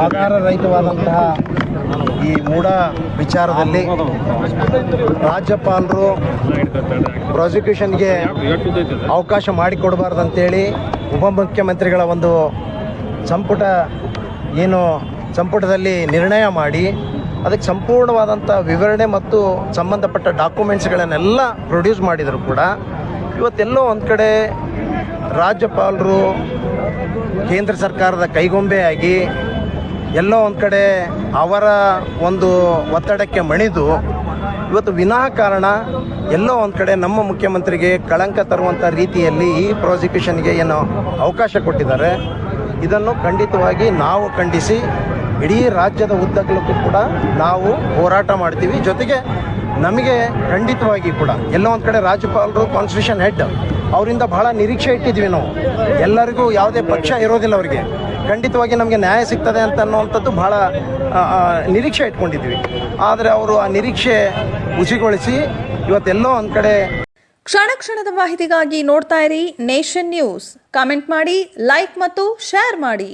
ಆಧಾರ ರಹಿತವಾದಂತಹ ಈ ಮೂಢ ವಿಚಾರದಲ್ಲಿ ರಾಜ್ಯಪಾಲರು ಪ್ರಾಸಿಕ್ಯೂಷನ್ಗೆ ಅವಕಾಶ ಮಾಡಿಕೊಡಬಾರ್ದಂತೇಳಿ ಉಪಮುಖ್ಯಮಂತ್ರಿಗಳ ಒಂದು ಸಂಪುಟ ಏನು ಸಂಪುಟದಲ್ಲಿ ನಿರ್ಣಯ ಮಾಡಿ ಅದಕ್ಕೆ ಸಂಪೂರ್ಣವಾದಂಥ ವಿವರಣೆ ಮತ್ತು ಸಂಬಂಧಪಟ್ಟ ಡಾಕ್ಯುಮೆಂಟ್ಸ್ಗಳನ್ನೆಲ್ಲ ಪ್ರೊಡ್ಯೂಸ್ ಮಾಡಿದರೂ ಕೂಡ ಇವತ್ತೆಲ್ಲೋ ಒಂದು ಕಡೆ ರಾಜ್ಯಪಾಲರು, ಕೇಂದ್ರ ಸರ್ಕಾರದ ಕೈಗೊಂಬೆಯಾಗಿ ಎಲ್ಲೋ ಒಂದು ಕಡೆ ಅವರ ಒಂದು ಒತ್ತಡಕ್ಕೆ ಮಣಿದು ಇವತ್ತು ವಿನಾಕಾರಣ ಎಲ್ಲೋ ಒಂದು ಕಡೆ ನಮ್ಮ ಮುಖ್ಯಮಂತ್ರಿಗೆ ಕಳಂಕ ತರುವಂಥ ರೀತಿಯಲ್ಲಿ ಈ ಪ್ರಾಸಿಕ್ಯೂಷನ್ಗೆ ಏನು ಅವಕಾಶ ಕೊಟ್ಟಿದ್ದಾರೆ. ಇದನ್ನು ಖಂಡಿತವಾಗಿ ನಾವು ಖಂಡಿಸಿ ಇಡೀ ರಾಜ್ಯದ ಉದ್ದಗಲಕ್ಕೂ ಕೂಡ ನಾವು ಹೋರಾಟ ಮಾಡ್ತೀವಿ. ಜೊತೆಗೆ ನಮಗೆ ಖಂಡಿತವಾಗಿ ಕೂಡ ಎಲ್ಲೋ ಒಂದು ಕಡೆ ರಾಜ್ಯಪಾಲರು ಕಾನ್ಸ್ಟಿಟ್ಯೂಷನ್ ಹೆಡ್ ಅವರಿಂದ ಬಹಳ ನಿರೀಕ್ಷೆ ಇಟ್ಟಿದ್ವಿ ನಾವು. ಎಲ್ಲರಿಗೂ ಯಾವುದೇ ಪಕ್ಷ ಇರೋದಿಲ್ಲ ಅವರಿಗೆ. ಖಂಡಿತವಾಗಿ ನಮಗೆ ನ್ಯಾಯ ಸಿಗ್ತದೆ ಅಂತ ಅನ್ನುವಂಥದ್ದು ಬಹಳ ನಿರೀಕ್ಷೆ ಇಟ್ಕೊಂಡಿದ್ವಿ. ಆದರೆ ಅವರು ಆ ನಿರೀಕ್ಷೆ ಹುಸಿಗೊಳಿಸಿ ಇವತ್ತೆಲ್ಲೋ ಒಂದು ಕಡೆ ಕ್ಷಣ ಕ್ಷಣದ ಮಾಹಿತಿಗಾಗಿ ನೋಡ್ತಾ ಇರಿ ನೇಷನ್ ನ್ಯೂಸ್. ಕಾಮೆಂಟ್ ಮಾಡಿ, ಲೈಕ್ ಮತ್ತು ಶೇರ್ ಮಾಡಿ.